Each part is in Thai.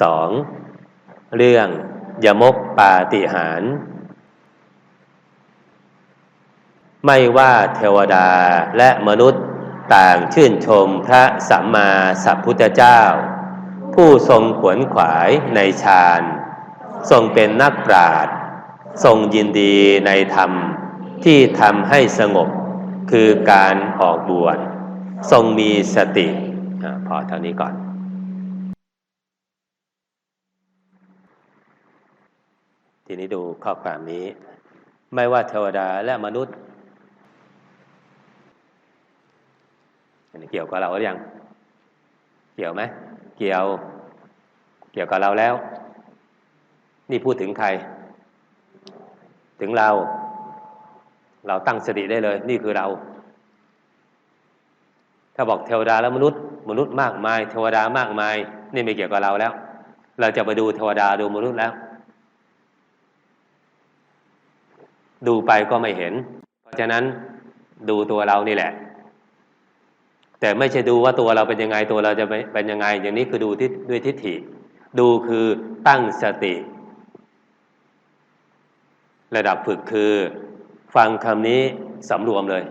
สองเรื่องยมกปาติหาร ไม่ว่าเทวดาและมนุษย์ต่างชื่นชมพระสัมมาสัพพุทธเจ้า ผู้ทรงขวนขวายในฌานทรงเป็นนักปราชญ์ทรงยินดีในธรรมที่ทำให้สงบคือการออกบวชทรงมีสติ พอเท่านี้ก่อน ทีนี้ดูข้อความนี้ ไม่ว่าเทวดาและมนุษย์อันนี้เกี่ยวกับเราหรือยัง เกี่ยวไหมเกี่ยว เกี่ยวกับเราแล้ว นี่พูดถึงใคร ถึงเรา เราตั้งสติได้เลย นี่คือเรา ถ้าบอกเทวดาและมนุษย์ มนุษย์มากมาย เทวดามากมาย นี่ไม่เกี่ยวกับเราแล้ว เราจะไปดูเทวดาดูมนุษย์แล้ว ดูไปก็ไม่เห็น เพราะฉะนั้นดูตัวเรานี่แหละ แต่ไม่ใช่ดูว่าตัวเราเป็นยังไงตัวเราจะเป็นยังไง อย่างนี้คือดูที่ด้วยทิฏฐิ ดูคือตั้งสติ ระดับฝึกคือ ฟังคำนี้สำรวมเลย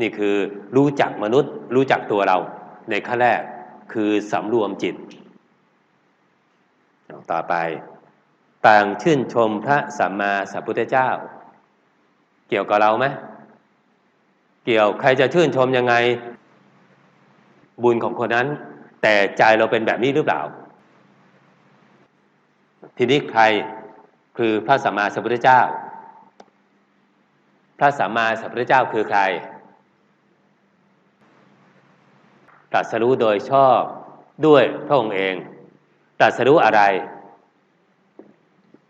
นี่คือรู้จักมนุษย์ รู้จักตัวเรา ในขั้นแรกคือสำรวมจิตต่อไป ต่างชื่นชมพระสัมมาสัพพุทธเจ้า เกี่ยวกับเราไหมเกี่ยวใครจะชื่นชมยังไง บุญของคนนั้น แต่ใจเราเป็นแบบนี้หรือเปล่า ทีนี้ใครคือพระสัมมาสัมพุทธเจ้า พระสัมมาสัมพุทธเจ้าคือใครตรัสรู้โดยชอบด้วยพระองค์เองตรัสรู้อะไร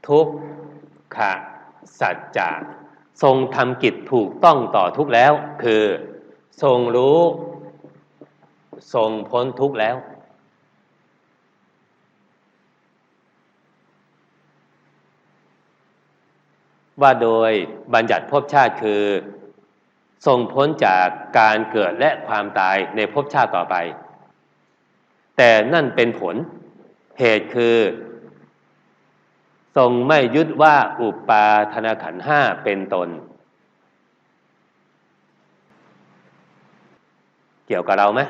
ทุกขะสัจจะทรงทำกิจถูกต้องต่อทุกแล้ว คือทรงรู้ ทรงพ้นทุกแล้ว ว่าโดยบัญญัติภพชาติคือ ทรงพ้นจากการเกิดและความตายในภพชาติต่อไป แต่นั่นเป็นผลเหตุคือ ทรงไม่ยึดว่าอุปาธนาขันห้าเป็นตน เกี่ยวกับเราไหม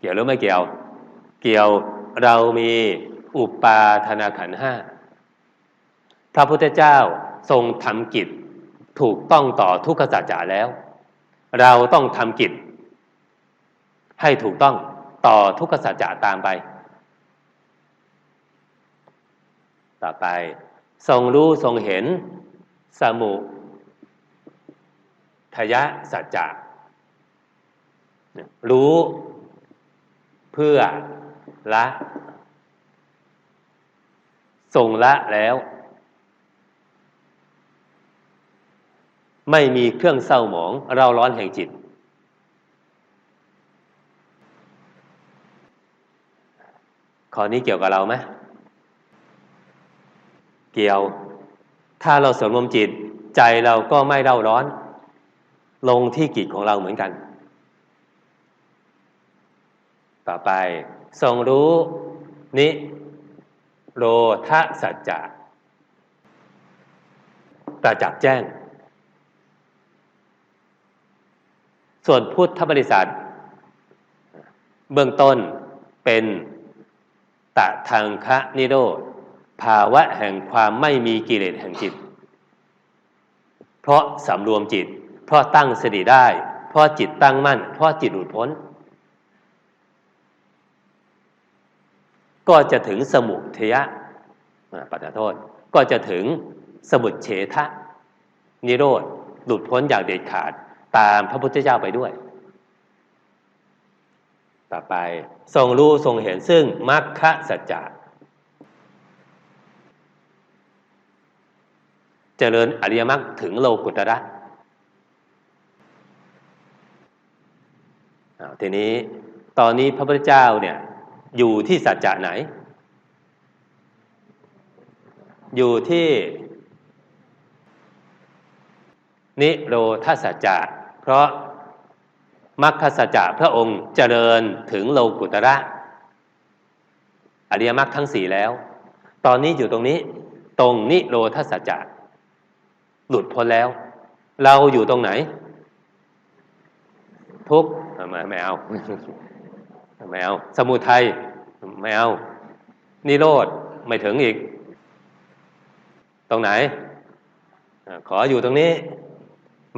เกี่ยวหรือไม่เกี่ยว เกี่ยวเรามีอุปาธนาขันห้าพระพุทธเจ้าทรงทำกิจถูกต้องต่อทุกขสัจจะแล้ว เราต้องทำกิจ ให้ถูกต้องต่อทุกขสัจจะตามไป ต่อไป ทรงรู้ทรงเห็นสมุทยะสัจจะรู้เพื่อละทรงละแล้ว ไม่มีเครื่องเศร้าหมองเราร้อนแห่งจิตข้อนี้เกี่ยวกับเราไหม เกี่ยว ถ้าเราสำรวมจิตใจเราก็ไม่เร่าร้อน ลงที่กิจของเราเหมือนกัน ต่อไปทรงรู้นิโรธสัจจะประจักษ์แจ้ง ส่วนพุทธบริษัท เบื้องต้นเป็นตะทางคะนิโรธาวะแห่งความไม่มีกิเลสแห่งจิต เพราะสำรวมจิต เพราะตั้งสติได้ เพราะจิตตั้งมั่น เพราะจิตหลุดพ้น ก็จะถึงสมุทยะปัจโทษ ก็จะถึงสมุทเฉทะ นิโรธ หลุดพ้นอย่างเด็ดขาดตามพระพุทธเจ้าไปด้วย ต่อไปทรงรู้ทรงเห็นซึ่งมรรคสัจจะ เจริญอริยมรรคถึงโลกุตระทีนี้ตอนนี้พระพุทธเจ้าเนี่ยอยู่ที่สัจจะไหน อยู่ที่ นิโรธาสัจจะเพราะมรรคสัจจะพระองค์เจริญถึงโลกุตระอริยมรรคทั้งสี่แล้ว ตอนนี้อยู่ตรงนี้ ตรงนิโรธาสัจจะ หลุดพ้นแล้ว เราอยู่ตรงไหน ทุกข์ไม่ไม่เอาไม่เอาสมุทัยไม่เอานิโรธไม่ถึงอีก ตรงไหน ขออยู่ตรงนี้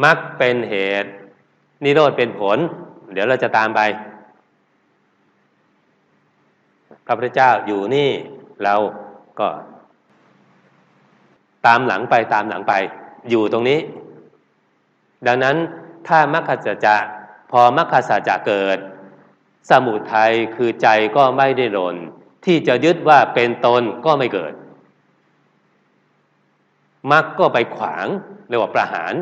มรรคเป็นเหตุ นิโรธเป็นผล เดี๋ยวเราจะตามไปพระพุทธเจ้าอยู่นี่เราก็ ตามหลังไปตามหลังไป อยู่ตรงนี้ ดังนั้นถ้ามรรคสัจจะพอมรรคสัจจะเกิด สมุทัยคือใจก็ไม่ได้หล่นที่จะยึดว่าเป็นตนก็ไม่เกิดมรรคก็ไปขวางเรียกว่าประหาร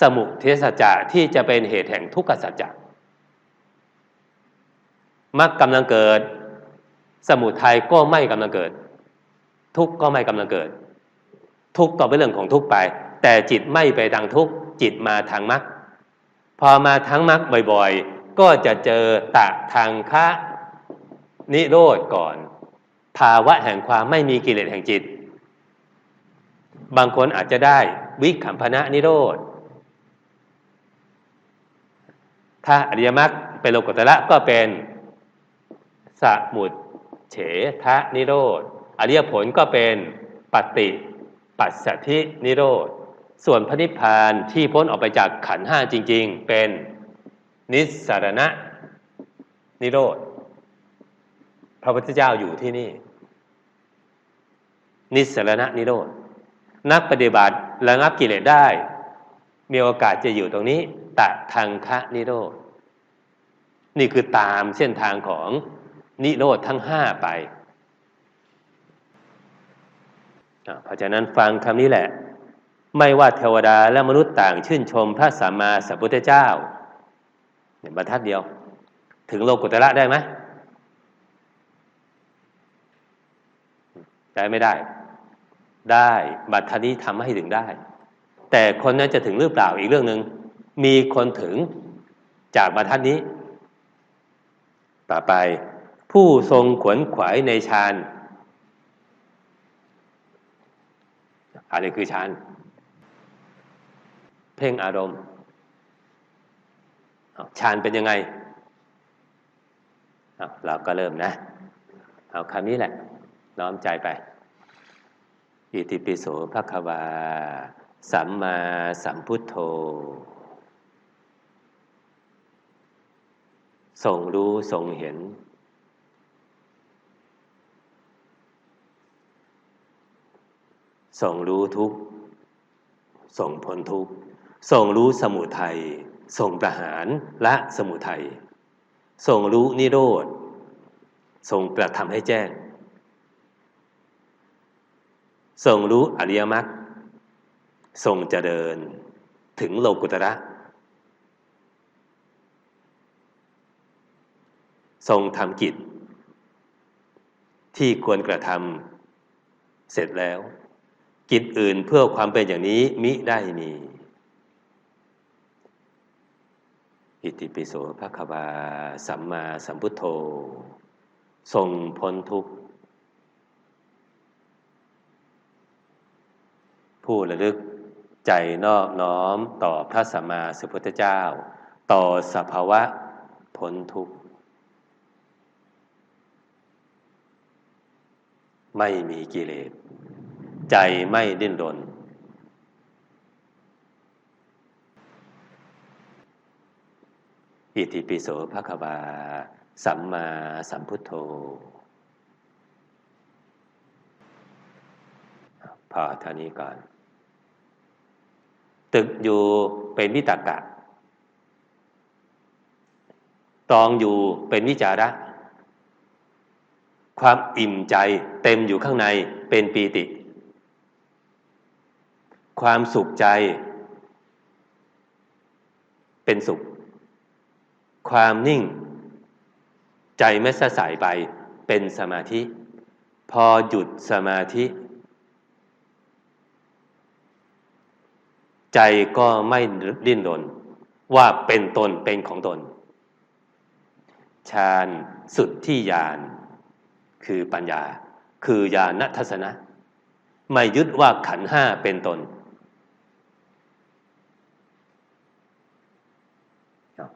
สมุทเทสัจจะที่จะเป็นเหตุแห่งทุกขสัจจะมรรคกำลังเกิด สมุทัยก็ไม่กำลังเกิด ทุกข์ก็ไม่กำลังเกิด ทุกข์ก็เป็นเรื่องของทุกข์ไป แต่จิตไม่ไปทางทุกข์จิตมาทางมรรคพอมาทางมรรคบ่อยๆ ก็จะเจอตะทางคะนิโรธก่อน ภาวะแห่งความไม่มีกิเลสแห่งจิต บางคนอาจจะได้วิคัมพนะนิโรธถ้าอริยมรรคเป็นโลกุตระก็เป็นสมุดเฉทะนิโรธ อริยผลก็เป็นปฏิ ปัสสธินิโรธ ส่วนพระนิพพานที่พ้นออกไปจากขันห้าจริง ๆ เป็นนิสสารณะนิโรธ พระพุทธเจ้าอยู่ที่นี่ นิสารณะนิโรธ นักปฏิบัติระงับกิเลสได้ มีโอกาสจะอยู่ตรงนี้ตะทางคะนิโรธ นี่คือตามเส้นทางของนิโรธทั้งห้าไป เพราะฉะนั้นฟังคำนี้แหละ ไม่ว่าเทวดาและมนุษย์ต่างชื่นชมพระสัมมาสัมพุทธเจ้าเนี่ยบรรทัดเดียว ถึงโลกุตระได้ไหมได้ไม่ได้ ได้บัตรนี้ทำให้ถึงได้ แต่คนนั้นจะถึงหรือเปล่าอีกเรื่องหนึ่งมีคนถึงจากบรรทัดนี้ ต่อไปผู้ทรงขวนขวายในฌาน อะไรคือฌานเพ่งอารมณ์ฌานเป็นยังไงเราก็เริ่มนะ เอาคำนี้แหละ น้อมใจไป อิติปิโสภควา สัมมาสัมพุทโธทรงรู้ทรงเห็น ทรงรู้ทุกทรงพ้นทุกทรงรู้สมุทัยทรงประหารละสมุทัยทรงรู้นิโรธทรงกระทำให้แจ้งทรงรู้อริยมรรคทรงเจริญถึงโลกุตระทรงทำกิจ ที่ควรกระทำเสร็จแล้ว กิจอื่นเพื่อความเป็นอย่างนี้มิได้มีอิติปิโสภควาสัมมาสัมพุทโธทรงพ้นทุกข์ ผู้ระลึกใจนอบน้อมต่อพระสัมมาสัมพุทธเจ้า ต่อสภาวะพ้นทุกข์ ไม่มีกิเลส ใจไม่ดิ้นรน อิติปิโสภควา สัมมาสัมพุทโธ พอเท่านี้ก่อน ตึกอยู่เป็นวิตากะ ตองอยู่เป็นวิจาระความอิ่มใจเต็มอยู่ข้างในเป็นปีติ ความสุขใจ เป็นสุข ความนิ่ง ใจไม่สะสายไปเป็นสมาธิ พอหยุดสมาธิ ใจก็ไม่ดิ้นรนว่าเป็นตนเป็นของตนฌานสุดที่ญาณคือปัญญา คือญาณทัศนะ ไม่ยึดว่าขันห้าเป็นตน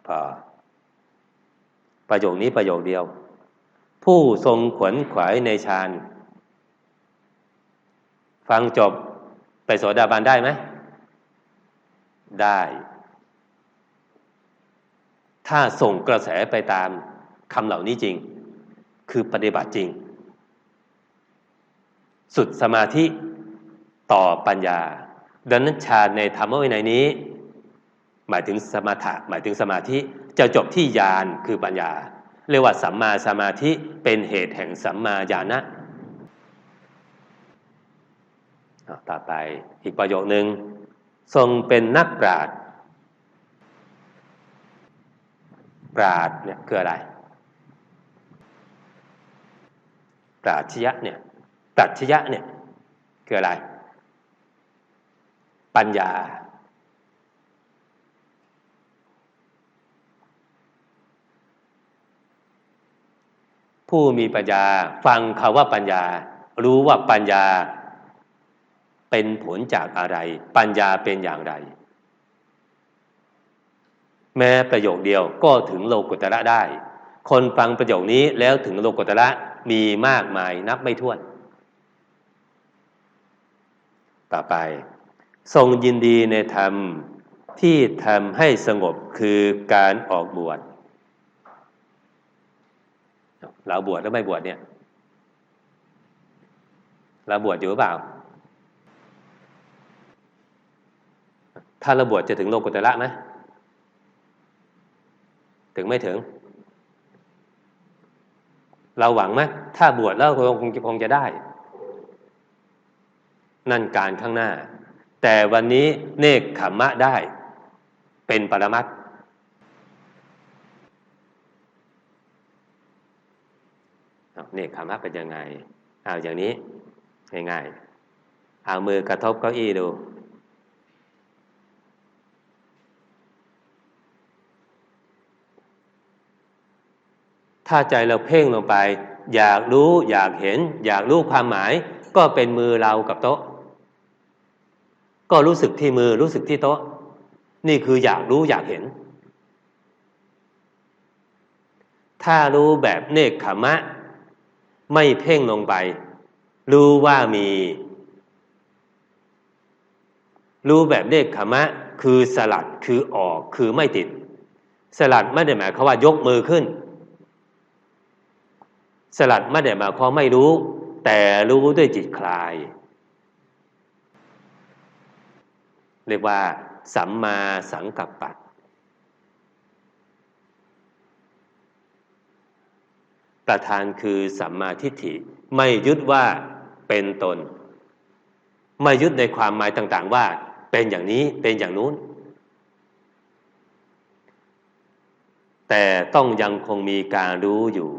พอประโยคนี้ประโยคเดียว ผู้ทรงขวนขวายในฌานฟังจบไปโสดาบันได้ไหม ได้ ถ้าส่งกระแสไปตามคำเหล่านี้จริง คือปฏิบัติจริง สุดสมาธิต่อปัญญา ดังนั้นฌานในธรรมวินัยนี้ หมายถึงสมถะหมายถึงสมาธิจะจบที่ญาณคือปัญญา เรียกว่าสัมมาสมาธิเป็นเหตุแห่งสัมมาญาณะต่อไปอีกประโยคหนึ่งทรงเป็นนักปราชญ์ปราชญ์เนี่ยคืออะไร ปราชญะเนี่ยปรัชญะเนี่ยคืออะไร ปัญญา ผู้มีปัญญา ฟังคาว่าปัญญา รู้ว่าปัญญาเป็นผลจากอะไร ปัญญาเป็นอย่างไร แม้ประโยคเดียวก็ถึงโลกุตระได้ คนฟังประโยคนี้แล้วถึงโลกุตระมีมากมายนับไม่ถ้วน ต่อไป ทรงยินดีในธรรมที่ทำให้สงบคือการออกบวช เราบวชแล้วไม่บวชเนี่ย เราบวชอยู่หรือเปล่า ถ้าเราบวชจะถึงโลกุตระไหมถึงไม่ถึง เราหวังไหมถ้าบวชแล้วคงคงจะได้ นั่นการข้างหน้า แต่วันนี้เนคขมมะได้ เป็นปรมัต เนคขมมะเป็นยังไงเอาอย่างนี้ง่ายๆเอามือกระทบเก้าอี้ดู ถ้าใจเราเพ่งลงไป อยากรู้อยากเห็น อยากรู้ความหมาย ก็เป็นมือเรากับโต๊ะ ก็รู้สึกที่มือรู้สึกที่โต๊ะ นี่คืออยากรู้อยากเห็น ถ้ารู้แบบเนคขมะ ไม่เพ่งลงไป รู้ว่ามี รู้แบบเนคขมะ คือสลัดคือออกคือไม่ติด สลัดไม่ได้หมายความว่ายกมือขึ้น สลัดไม่ได้หมายความไม่รู้ แต่รู้ด้วยจิตคลาย เรียกว่า สัมมาสังกัปปะ ประธานคือสัมมาทิฏฐิ ไม่ยึดว่าเป็นตน ไม่ยึดในความหมายต่าง ๆ ว่า เป็นอย่างนี้เป็นอย่างนู้น แต่ต้องยังคงมีการรู้อยู่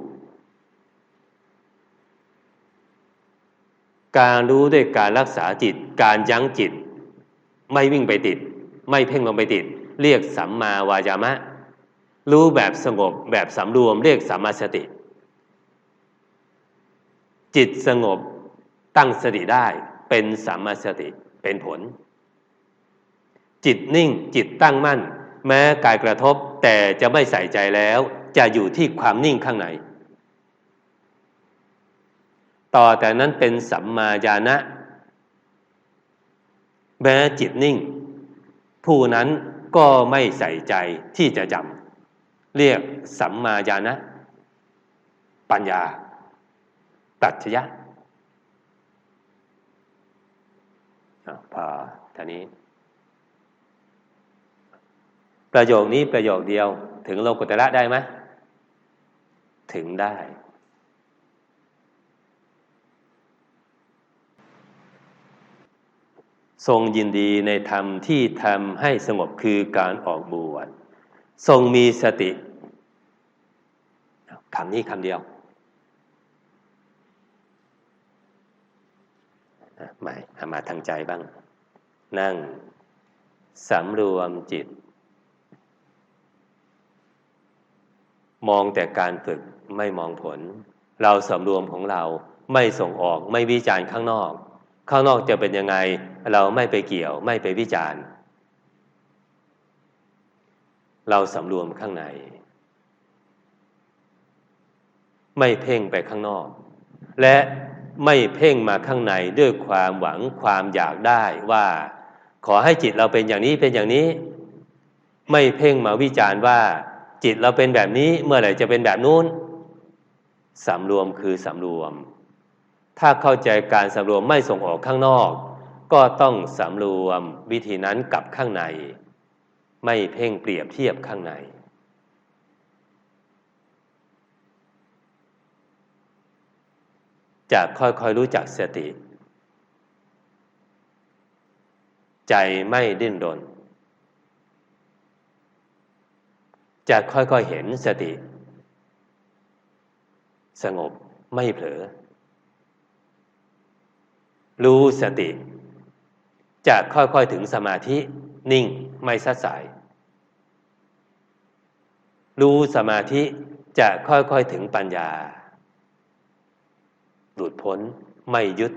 การรู้ด้วยการรักษาจิต การยั้งจิต ไม่วิ่งไปติด ไม่เพ่งลงไปติด เรียกสัมมาวายามะ รู้แบบสงบแบบสำรวมเรียกสัมมาสติ จิตสงบตั้งสติได้เป็นสัมมาสติเป็นผล จิตนิ่งจิตตั้งมั่น แม้กายกระทบแต่จะไม่ใส่ใจแล้ว จะอยู่ที่ความนิ่งข้างใน ต่อแต่นั้นเป็นสัมมาญาณะแม้จิตนิ่ง ผู้นั้นก็ไม่ใส่ใจที่จะจำเรียกสัมมาญาณะปัญญา ปัจจยะพอท่านี้ ประโยคนี้ประโยคเดียว ถึงโลกุตระได้ไหมถึงได้ ทรงยินดีในธรรมที่ทำให้สงบคือการออกบวชทรงมีสติคำนี้คำเดียว ใหม่มาทางใจบ้าง นั่งสำรวมจิต มองแต่การฝึกไม่มองผล เราสำรวมของเราไม่ส่งออกไม่วิจารณ์ข้างนอก ข้างนอกจะเป็นยังไง เราไม่ไปเกี่ยวไม่ไปวิจารณ์ เราสำรวมข้างใน ไม่เพ่งไปข้างนอก และ ไม่เพ่งมาข้างในด้วยความหวังความอยากได้ว่า ขอให้จิตเราเป็นอย่างนี้เป็นอย่างนี้ ไม่เพ่งมาวิจารณ์ว่า จิตเราเป็นแบบนี้เมื่อไหร่จะเป็นแบบนู้นสำรวมคือสำรวม ถ้าเข้าใจการสำรวมไม่ส่งออกข้างนอก ก็ต้องสำรวมวิธีนั้นกับข้างใน ไม่เพ่งเปรียบเทียบข้างใน จะค่อยๆรู้จักสติ ใจไม่ดิ้นรน จะค่อยๆเห็นสติ สงบไม่เผลอ รู้สติ จะค่อยๆถึงสมาธินิ่งไม่สัดสาย รู้สมาธิจะค่อยๆถึงปัญญา หลุดพ้นไม่ยึด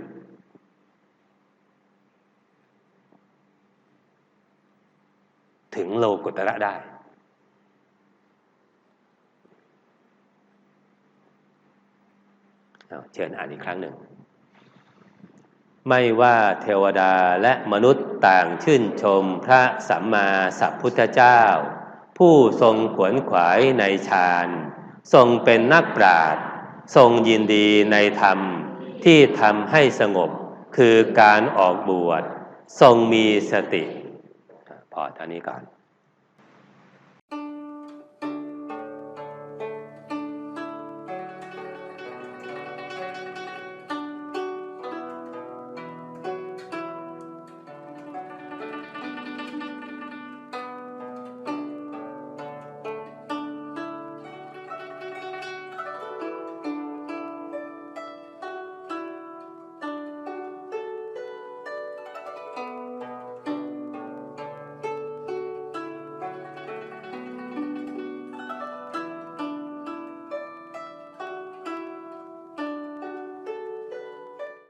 ถึงโลกุตระได้ เชิญอ่านอีกครั้งหนึ่ง ไม่ว่าเทวดาและมนุษย์ต่างชื่นชมพระสัมมาสัพพุทธเจ้า ผู้ทรงขวนขวายในฌานทรงเป็นนักปราชญ์ทรงยินดีในธรรม ที่ทำให้สงบคือการออกบวชทรงมีสติ พอเท่านี้ก่อน